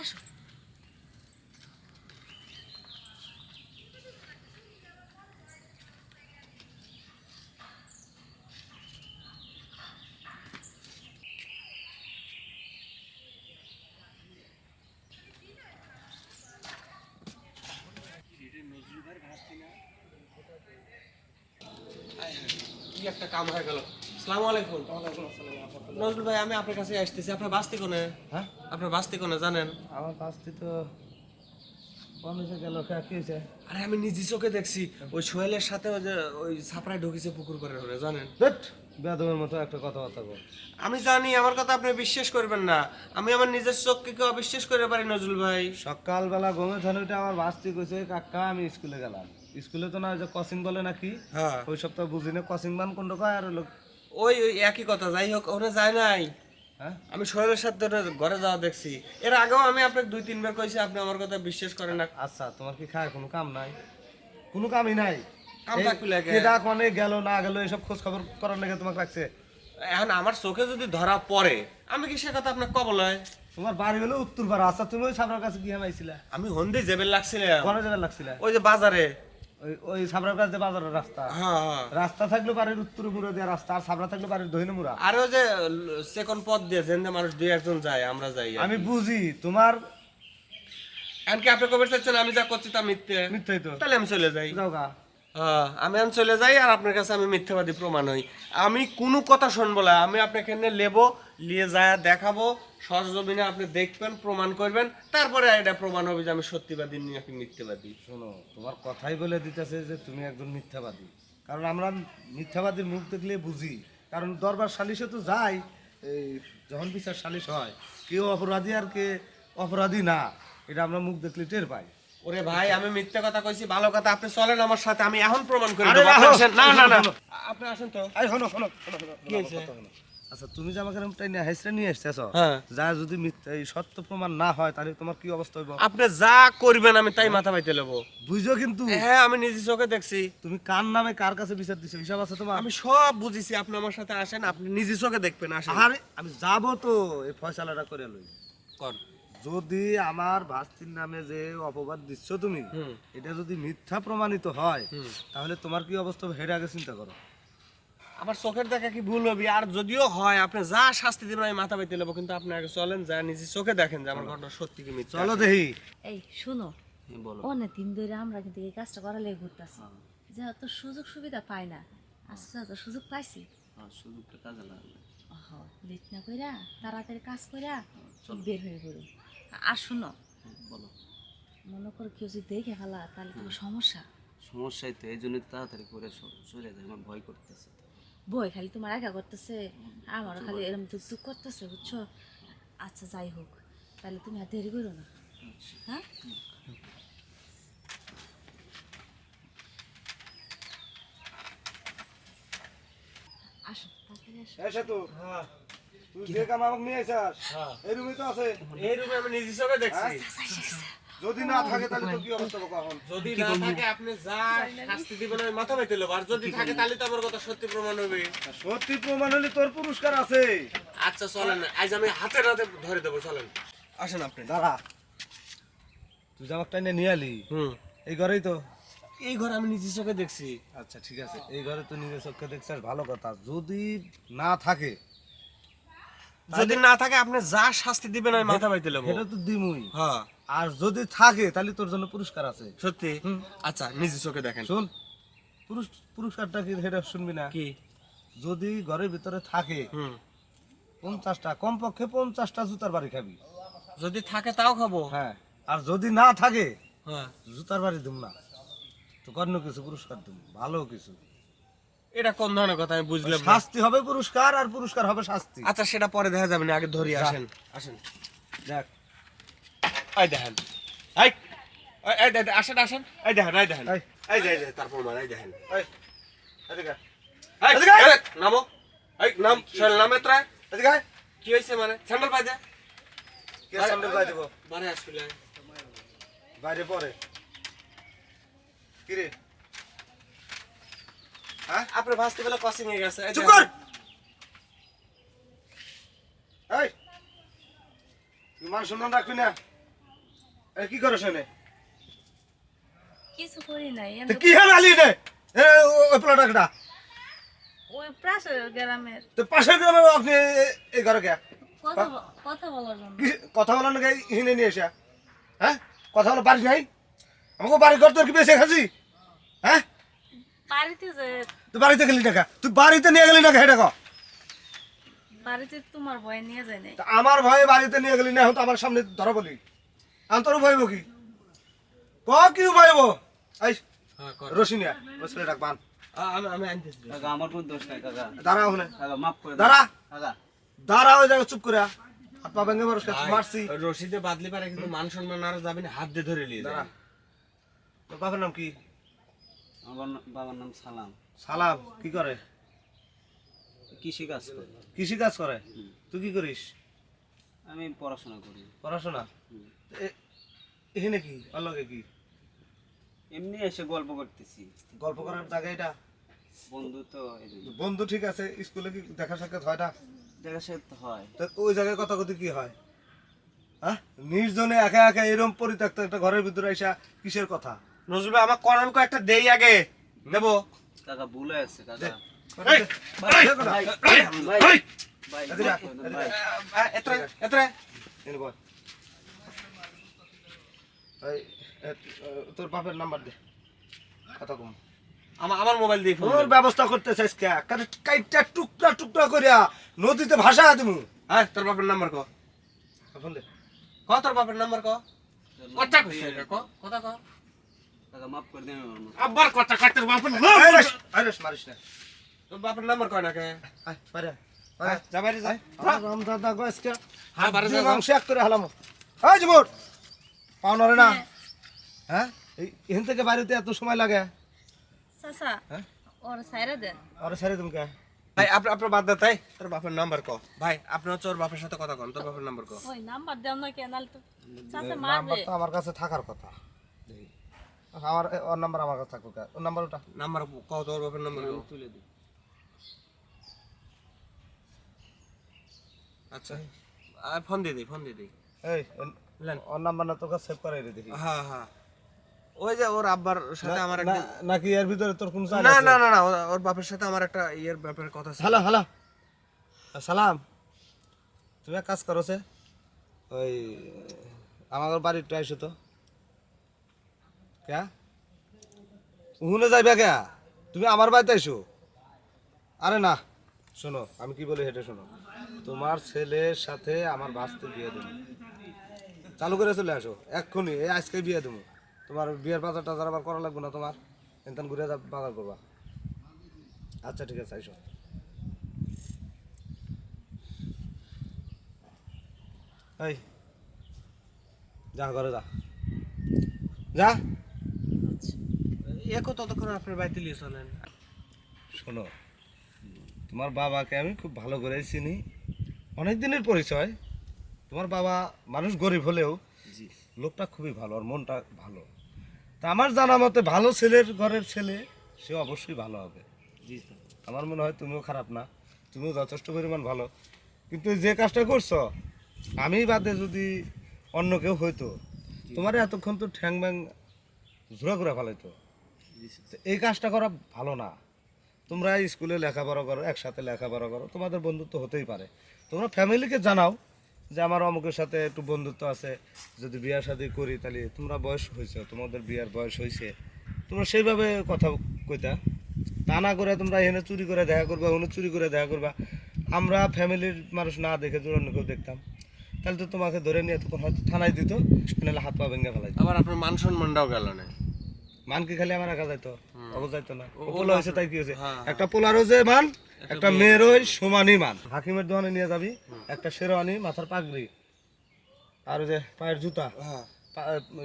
আসো। একটা কাম হয়ে গেল। আসসালামু আলাইকুম নজরুল ভাই আমি আপনার কাছে আসতেছি। আপনার কোনে? হ্যাঁ? আপনার কোনে জানেন? আমার তো আরে আমি নিজে চোখে দেখছি। ওই সোহেলের সাথে ওই যে ওই ছাপড়ায় ঢুকেছে পুকুর করে ধরে জানেন? বেয়াদবের মতো একটা কথাবার্তা বল। আমি জানি আমার কথা আপনি বিশ্বাস করবেন না। আমি আমার নিজের চোখকে কেউ অবিশ্বাস করে পারি নজরুল ভাই। সকালবেলা গমে ধনুটা আমার বাসটি কইছে কাকা আমি স্কুলে গেলাম। স্কুলে তো না যে কসিং বলে নাকি? হ্যাঁ। ওই সপ্তাহ বুঝি না কসিং বান কোনটা কয় আর লোক ওই ওই একই কথা যাই হোক ওখানে যায় নাই। হ্যাঁ? আমি সোহেলের সাথে ঘরে যাওয়া দেখছি। এর আগেও আমি আপনাকে দুই তিনবার কইছি আপনি আমার কথা বিশ্বাস করেন না। আচ্ছা তোমার কি খায় কোনো কাম নাই? কোনো কামই নাই। মানে গেল না গেল এসব খোঁজ খবর করার লেগে তোমাকে রাখছে। এখন আমার চোখে যদি ধরা পড়ে আমি কি সে কথা আপনাকে কবল হয় তোমার বাড়ি হলো উত্তর পাড়া আচ্ছা তুমি ওই সাবরার কাছে গিয়ে মাইছিলা আমি হন্দি জেবেল লাগছিলাম। যাবে লাগছিলা? ওই যে বাজারে। ওই সাবরার কাছে বাজারের রাস্তা। হ্যাঁ হ্যাঁ। রাস্তা থাকলে বাড়ির উত্তর মুড়া দেওয়া রাস্তা আর সাবরা থাকলে বাড়ির দহিনে মুড়া। আর ওই যে সেকন্ড পথ দিয়ে যেন মানুষ দুই একজন যায় আমরা যাই আমি বুঝি তোমার এমনকি আপনি কবে চাচ্ছেন আমি যা করছি তা মিথ্যে। মিথ্যাই তো। তাহলে আমি চলে যাই। যাও গা। হ্যাঁ, আমি আমি চলে যাই আর আপনার কাছে আমি মিথ্যাবাদী প্রমাণ হই। আমি কোনো কথা শুনব না আমি আপনাকে লেবো নিয়ে যায় দেখাবো। সরজমিনে আপনি দেখবেন প্রমাণ করবেন। তারপরে এটা প্রমাণ হবে যে আমি সত্যিবাদী নাকি মিথ্যাবাদী। শোনো তোমার কথাই বলে দিতেছে যে তুমি একজন মিথ্যাবাদী। কারণ আমরা মিথ্যাবাদীর মুখ দেখলে বুঝি। কারণ দরবার সালিশে তো যাই যখন বিচার সালিশ হয় কেউ অপরাধী আর কে অপরাধী না। এটা আমরা মুখ দেখলে টের পাই। ওরে ভাই আমি মিথ্যা কথা কইছি ভালো কথা। আপনি চলেন আমার সাথে আমি এখন প্রমাণ করে আপনি। না না না। আপনি আসেন তো। শোনো শোনো শোনো কি হয়েছে? আচ্ছা তুমি যে আমাকে নিয়ে এসতেছ হ্যাঁ। যা যদি মিথ্যা এই সত্য প্রমাণ না হয় তাহলে তোমার কি অবস্থা হইব? আপনি যা করবেন আমি তাই মাথা পাইতে নেব বুঝছ কিন্তু। হ্যাঁ আমি নিজে চোখে দেখছি। তুমি কার নামে কার কাছে বিচার দিছো হিসাব আছে তোমার? আমি সব বুঝেছি আপনি আমার সাথে আসেন আপনি নিজে চোখে দেখবেন আসেন। আরে আমি যাব তো এই ফয়সালাটা করে লই। কর। যদি আমার ভাস্তির নামে যে অপবাদ দিচ্ছ তুমি এটা যদি মিথ্যা প্রমাণিত হয় তাহলে তোমার কি অবস্থা হবে? হেরে আগে চিন্তা করো। আমার চোখের দেখা কি ভুল হবে? আর যদিও হয় আপনি যা শাস্তি দিবেন আমি মাথা পাইতে নেব কিন্তু আপনি আগে চলেন যা নিজে চোখে দেখেন যে আমার ঘটনা সত্যি কি মিথ্যা। চলো দেখি। এই শুনো। বলো। অনেক দিন ধরে আমরা কিন্তু এই কাজটা করা লেগে ঘুরতেছি। যেহেতু সুযোগ সুবিধা পাই না। আজকে তো সুযোগ পাইছি। সুযোগটা কাজে লাগবে। লেট না কইরা তাড়াতাড়ি কাজ কইরা বের হয়ে পড়ি। আর শুনো বলো। মনে করো কেউ যদি দেখে ফেলা তাহলে তোমার সমস্যা। সমস্যাই তো এই জন্য তাড়াতাড়ি করে চলে যায় আমার ভয় করতেছে। বই খালি তোমার একা করতেছে আমারও খালি এরকম দুঃখ দুঃখ করতেছে বুঝছ? আচ্ছা যাই হোক তাহলে তুমি আর দেরি করো না। হ্যাঁ? আসো তাড়াতাড়ি আসো। এসে তো তুই যে কাম আমাকে নিয়ে আইসাস এই রুমে তো আছে। এই রূপে আমি নিজে চোখে দেখছি। যদি না থাকে তাহলে তো কি অবস্থা যদি না থাকে আপনি যা শাস্তি দিবেন আমি মাথা নেব আর যদি থাকে তাহলে তো আমার কথা সত্যি প্রমাণ হবে। সত্যি প্রমাণ হলে তোর পুরস্কার আছে। আচ্ছা চলেন। আজ আমি হাতে হাতে ধরে দেবো চলেন। আসেন আপনি। দাঁড়া। তুই টাইনে নিয়ে আলি হুম। এই ঘরেই তো? এই ঘর আমি নিজে চোখে দেখছি। আচ্ছা ঠিক আছে। এই ঘরে তুই নিজের চোখে দেখছিস ভালো কথা। যদি না থাকে যদি না থাকে আপনি যা শাস্তি দিবেন আমি মাথা পাইতে নেব সেটা তো দিমুই। হ্যাঁ। আর যদি থাকে তাহলে তোর জন্য পুরস্কার আছে। সত্যি? আচ্ছা নিজে চোখে দেখেন। শোন পুরস্কারটা কি সেটা শুনবি না? কি? যদি ঘরের ভিতরে থাকে হুম। পঞ্চাশটা কমপক্ষে পঞ্চাশটা জুতার বাড়ি খাবি। যদি থাকে তাও খাব? হ্যাঁ আর যদি না থাকে হ্যাঁ। জুতার বাড়ি দিম না। তো কর্ণ কিছু পুরস্কার দিম ভালো কিছু। এটা কোন ধরনের কথা? আমি বুঝলাম শাস্তি হবে পুরস্কার আর পুরস্কার হবে শাস্তি। আচ্ছা সেটা পরে দেখা যাবে না আগে ধরি আসেন। আসেন। দেখ। এই দেখেন। এই এই, দেখেন, আসেন আসেন। এই দেখেন এই দেখেন। এই। যে তারপর মানে এই দেখেন। এই। নামো। এই নাম শোন নামে ত্রায়। কি হয়েছে মানে? স্যান্ডেল পাই দে। কে স্যান্ডেল গায়ে দেবো? বারে আসলে। বাইরে পরে। কিরে? হ্যাঁ? আপনার ভাস্তি বেলা কসিং এ গেছে। চুপ কর! এই! মান সম্মান রাখবি না। কি করে শোনে কিছু করি নাই কি হবে আলি রে এ, ও- ওই পোলাটা ওই প্রাসের গ্রামের। তো পাশের আপনি এ- এই ঘরে কে? কথা বলার জন্য। কথা বলার নাকি হিনে নিয়ে এসে? হ্যাঁ? কথা বলো বাড়ি নাই? আমাকে বাড়ি ঘর তোর কি বেঁচে খাসি? হ্যাঁ? বাড়িতে যে তুই বাড়িতে গেলি টাকা তুই বাড়িতে নিয়ে গেলি না হেঁটে কো? বাড়িতে তোমার ভয় নিয়ে যায় তা আমার ভয়ে বাড়িতে নিয়ে গেলি না এখন তো আমার সামনে ধরা বলি। আমি তোর ভয়ব কি? ক কি ভয়ব এই হ্যাঁ কর। রশি নিয়ে ওই ছেলে ডাক বান। আমি আমি আনতেছি। কাকা আমার কোনো দোষ নাই কাকা। দাঁড়া ওখানে। কাকা মাফ করে দাঁড়া। কাকা। দাঁড়া ওই জায়গায় চুপ করে। হাত পা ভেঙে বরস মারছি। রশিদে বাদলি পারে কিন্তু মান সম্মান আর যাবি না হাত দিয়ে ধরে নিয়ে দাঁড়া। তোর বাপের নাম কি? আমার বাবার নাম সালাম। সালাম কি করে? কৃষি কাজ করে। কৃষি কাজ করে? তুই কি করিস? আমি পড়াশোনা করি পড়াশোনা এখানে কি অল্লগে কি এমনি এসে গল্প করতেছি গল্প করার জায়গা এটা বন্ধু তো বন্ধু ঠিক আছে স্কুলে কি দেখা সাক্ষাৎ হয় না দেখা সাথে হয় তা ওই জায়গায় কথা কথি কি হয় হ্যাঁ নির্জনে একা একা এরম পরিত্যক্ত একটা ঘরের ভিতরে এসা কিসের কথা নজরুল আমার করান কো একটা দেই আগে দেবো কাকা ভুলে আছে কাকা দে এনে বল। এই, এ, তোর বাপের নাম্বার দে কথা কম আমার আমার মোবাইল দিয়ে ফোন ব্যবস্থা করতে চাইস কে কারণ কাইটা টুকরা টুকরা করিয়া নদীতে ভাষা দিমু হ্যাঁ তোর বাপের নাম্বার ক ফোন দে ক তোর বাপের নাম্বার ক কথা কই ক কথা ক মাফ করে মতো। আবার কথা কয় তোর বাপের নাম্বার এই মারিস না তোর বাপের নাম্বার কয় না কে আয়, এখান থেকে বাড়িতে এত সময় লাগে? চাচা হ্যাঁ? ওর সাইরা দেন আরে সারি তুমি কে? ভাই আপনার আপনার বাদ দে তাই। তোর বাপের নাম্বার ক। ভাই আপনি হচ্ছে বাপের সাথে কথা কন তোর বাপের নাম্বার ক। ওই নাম্বার দেও না কেন নাহলে তো চাচা মারবে। নাম্বারটা আমার কাছে থাকার কথা। আমার ওর নাম্বার আমার কাছে থাকুক ওর নাম্বার ওটা। নাম্বার ক তোর বাপের নাম্বার তুলে দিই। আচ্ছা। আর ফোন দিয়ে দিই ফোন দিয়ে দিই। এই ওর- নাম্বার না তোর কাছে সেভ করাই রে দেখি। হ্যাঁ হ্যাঁ। ওই যে ওর আব্বার সাথে আমার একটা নাকি এর ভিতরে তোর কোন না না না না ওর- বাপের সাথে আমার একটা ইয়ের ব্যাপারে কথা ছিল। হ্যালো হ্যালো সালাম। তুমি এক কাজ করো সে ওই আমার বাড়ির একটু তো। কে উহুনে যাইবে কে তুমি আমার বাড়িতে আইসো। আরে না। শোনো আমি কি বলি হেঁটে শোনো। তোমার ছেলের সাথে আমার বাস্তে বিয়ে দেবো। চালু করে চলে আসো এক্ষুনি এই আজকে বিয়ে দেবো। তোমার বিয়ের বাজার টাজার আবার করা লাগবে না তোমার? এনতান ঘুরে যা বাজার করবা। আচ্ছা ঠিক আছে আইসো। এই যা ঘরে যা। যা। একও ততক্ষণ আপনার বাড়িতে নিয়ে চলেন। শোনো তোমার বাবাকে আমি খুব ভালো করে চিনি। অনেক দিনের পরিচয়। তোমার বাবা মানুষ গরিব হলেও লোকটা খুবই ভালো আর মনটা ভালো। তা আমার জানা মতে ভালো ছেলের ঘরের ছেলে সে অবশ্যই ভালো হবে। আমার মনে হয় তুমিও খারাপ না তুমিও যথেষ্ট পরিমাণ ভালো। কিন্তু যে কাজটা করছ আমি বাদে যদি অন্য কেউ হইতো তোমার এতক্ষণ তো ঠ্যাং ব্যাং ঝুড়া করে ফেলাইতো এই কাজটা করা ভালো না। তোমরা স্কুলে লেখাপড়া করো একসাথে লেখাপড়া করো তোমাদের বন্ধুত্ব হতেই পারে। তোমরা ফ্যামিলিকে জানাও যে আমার অমুকের সাথে একটু বন্ধুত্ব আছে যদি বিয়া শাদি করি তাহলে তোমরা বয়স হয়েছে তোমাদের বিয়ার বয়স হয়েছে। তোমরা সেইভাবে কথা কইতা। তা না করে তোমরা এখানে চুরি করে দেখা করবা ওখানে চুরি করে দেখা করবা। আমরা ফ্যামিলির মানুষ না দেখে অন্য কেউ দেখতাম। তাহলে তো তোমাকে ধরে নিয়ে তখন হয়তো থানায় দিত নাহলে হাত পা ভেঙে ফেলাই আবার আপনার মান সম্মানটাও গেল না। মান কি খালি আমার অব যাইতো? না। ও- ও পোলা হয়েছে তাই কি হ্যাঁ, একটা পোলারও যে মান একটা মেয়ের সমানই মান হাকিমের দোকানে নিয়ে যাবি একটা শেরওয়ানি মাথার পাগড়ি আর ওই যে পায়ের জুতা। হ্যাঁ।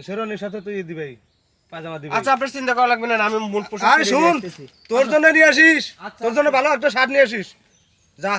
শেরওয়ানির সাথে তুই দিবেই পায়জামা দিবি আচ্ছা আপনার চিন্তা করা লাগবে না আমি মূল আরে শুন তোর জন্য নিয়ে আসিস তোর জন্য ভালো একটা শার্ট নিয়ে আসিস। যা।